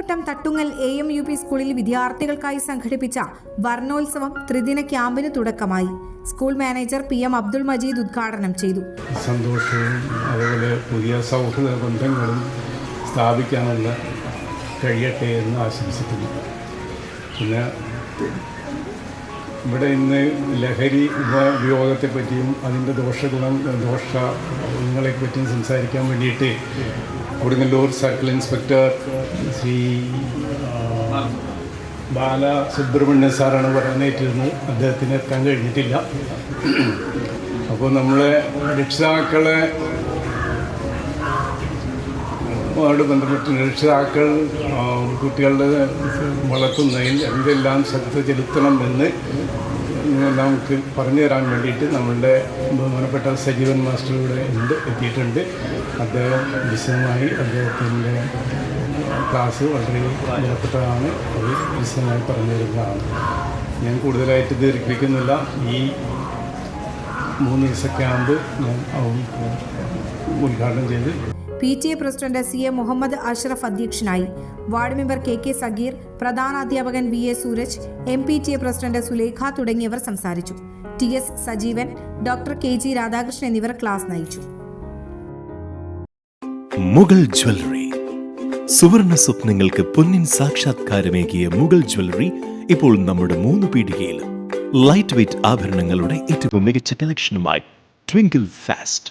Kunnamkulam Thattungal A M U P സ്കൂളിൽ വിദ്യാർത്ഥികൾക്കായി സംഘടിപ്പിച്ച വർണോത്സവം ത്രിദിന ക്യാമ്പിന് തുടക്കമായി. School manager P M Abdul Majeed ഉദ്ഘാടനം ചെയ്തു. സന്തോഷവും അതുപോലെ പുതിയ സൗഹൃദ ബന്ധങ്ങളും സ്ഥാപിക്കാനുള്ള കഴിയട്ടെ എന്ന് ആശംസിക്കുന്നു. പിന്നെ ഇവിടെ ഇന്ന് ലഹരി ഉപയോഗത്തെപ്പറ്റിയും അതിന്റെ ദോഷഗുണം ദോഷങ്ങളെപ്പറ്റിയും സംസാരിക്കാൻ വേണ്ടിയിട്ട് കൊടുങ്ങല്ലൂർ സർക്കിൾ ഇൻസ്പെക്ടർ ശ്രീ ബാല സുബ്രഹ്മണ്യൻ സാറാണ് പറയാനായിട്ടിരുന്നത്. അദ്ദേഹത്തിന് എത്താൻ കഴിഞ്ഞിട്ടില്ല. അപ്പോൾ നമ്മളെ രക്ഷിതാക്കളെ ോട് ബന്ധപ്പെട്ട് രക്ഷിതാക്കൾ കുട്ടികളുടെ വളർത്തുന്നതിൽ എന്തെല്ലാം ശ്രദ്ധ ചെലുത്തണം എന്ന് നമുക്ക് പറഞ്ഞു തരാൻ വേണ്ടിയിട്ട് നമ്മളുടെ ബഹുമാനപ്പെട്ട സജീവൻ മാസ്റ്റർ ഇവിടെ ഉണ്ട് എത്തിയിട്ടുണ്ട്. അദ്ദേഹം വിശദമായി അദ്ദേഹത്തിന്റെ ക്ലാസ് വളരെ വിലപ്പെട്ടതാണ്. അത് വിശദമായി പറഞ്ഞു തരുന്നതാണ്. ഞാൻ കൂടുതലായിട്ട് ദീർഘിപ്പിക്കുന്നില്ല. ഈ മൂന്ന് ദിവസ ക്യാമ്പ് ഞാൻ ഉദ്ഘാടനം ചെയ്ത്. P T A president C A Muhammad Ashraf അധ്യക്ഷനായി. Ward member K K Sageer പ്രധാന അധ്യാപകൻ V A Sooraj M P T A president Sulekha തുടങ്ങിയവർ സംസാരിച്ചു. T S Sajeevan doctor K G Radhakrishnan എന്നിവർ ക്ലാസ് നയിച്ചു. മുഗൾ ജ്വല്ലറി. സുവർണ സ്വപ്നങ്ങൾക്ക് പൊന്നിൻ സാക്ഷാത്കാരമേകിയ Mughal jewellery ഇപ്പോൾ നമ്മുടെ മൂന്ന് പീഠികയിലും ലൈറ്റ് വെയ്റ്റ് ആഭരണങ്ങളുടെ ഏറ്റവും മികച്ച കളക്ഷനുമായി ട്വിങ്കിൾ ഫാസ്റ്റ്